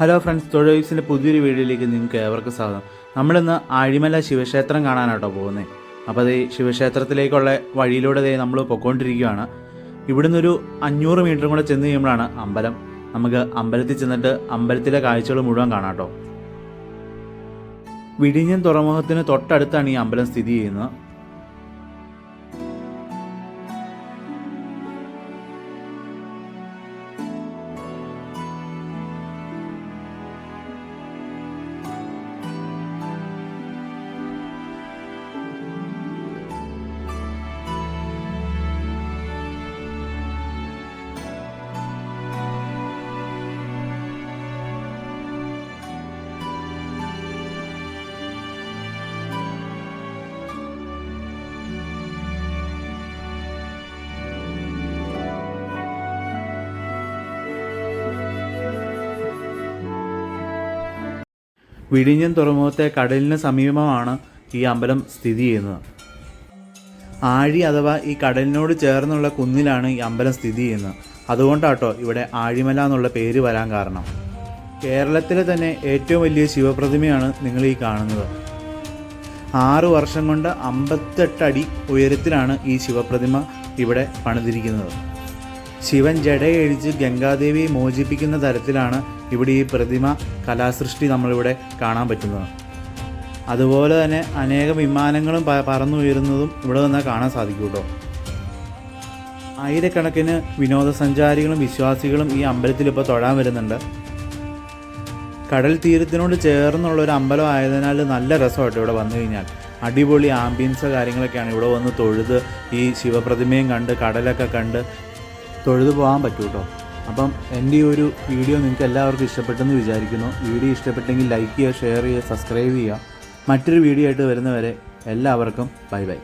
Hello friends തൊഴിൽസിന്റെ പുതിയൊരു വീഡിയോയിലേക്ക് നിങ്ങൾക്ക് ഏവർക്കും സ്വാഗതം. നമ്മളിന്ന് ആഴിമല ശിവക്ഷേത്രം കാണാനാട്ടോ പോകുന്നത് അപ്പോൾ അത് ശിവക്ഷേത്രത്തിലേക്കുള്ള വഴിയിലൂടെ നമ്മൾ പൊക്കോണ്ടിരിക്കുകയാണ് ഇവിടുന്ന് ഒരു അഞ്ഞൂറ് മീറ്ററും കൂടെ ചെന്ന് കഴിയുമ്പോഴാണ് അമ്പലം. നമുക്ക് അമ്പലത്തിൽ ചെന്നിട്ട് അമ്പലത്തിലെ കാഴ്ചകൾ മുഴുവൻ കാണാട്ടോ. വിഴിഞ്ഞം തുറമുഖത്തിന് തൊട്ടടുത്താണ് ഈ അമ്പലം സ്ഥിതി ചെയ്യുന്നത്. വിഴിഞ്ഞം തുറമുഖത്തെ കടലിന് സമീപമാണ് ഈ അമ്പലം സ്ഥിതി ചെയ്യുന്നത്. ആഴി അഥവാ ഈ കടലിനോട് ചേർന്നുള്ള കുന്നിലാണ് ഈ അമ്പലം സ്ഥിതി ചെയ്യുന്നത്. അതുകൊണ്ടാട്ടോ ഇവിടെ ആഴിമല എന്നുള്ള പേര് വരാൻ കാരണം. കേരളത്തിലെ തന്നെ ഏറ്റവും വലിയ ശിവപ്രതിമയാണ് നിങ്ങൾ ഈ കാണുന്നത്. ആറു വർഷം കൊണ്ട് അമ്പത്തെട്ടടി ഉയരത്തിലാണ് ഈ ശിവപ്രതിമ ഇവിടെ പണിതിരിക്കുന്നത്. ശിവൻ ജടയഴിച്ച് ഗംഗാദേവിയെ മോചിപ്പിക്കുന്ന തരത്തിലാണ് ഇവിടെ ഈ പ്രതിമ കലാസൃഷ്ടി നമ്മളിവിടെ കാണാൻ പറ്റുന്നത്. അതുപോലെ തന്നെ അനേകം വിമാനങ്ങളും പറന്നുയരുന്നതും ഇവിടെ നിന്നാൽ കാണാൻ സാധിക്കും കേട്ടോ. ആയിരക്കണക്കിന് വിനോദസഞ്ചാരികളും വിശ്വാസികളും ഈ അമ്പലത്തിൽ ഇപ്പോൾ തൊഴാൻ വരുന്നുണ്ട്. കടൽ തീരത്തിനോട് ചേർന്നുള്ള ഒരു അമ്പലം ആയതിനാൽ നല്ല രസമായിട്ട് ഇവിടെ വന്നു കഴിഞ്ഞാൽ. അടിപൊളി ആംബിയൻസ് കാര്യങ്ങളൊക്കെയാണ് ഇവിടെ വന്ന് തൊഴുത് ഈ ശിവപ്രതിമയും കണ്ട് കടലൊക്കെ കണ്ട് തൊഴുതു പോകാൻ പറ്റൂ കേട്ടോ അപ്പം എന്റെ ഈ ഒരു വീഡിയോ നിങ്ങൾക്ക് എല്ലാവർക്കും ഇഷ്ടപ്പെട്ടെന്ന് വിചാരിക്കുന്നു. വീഡിയോ ഇഷ്ടപ്പെട്ടെങ്കിൽ ലൈക്ക് ചെയ്യുക ഷെയർ ചെയ്യുക സബ്സ്ക്രൈബ് ചെയ്യുക. മറ്റൊരു വീഡിയോ ആയിട്ട് വരുന്നവരെ എല്ലാവർക്കും ബൈ ബൈ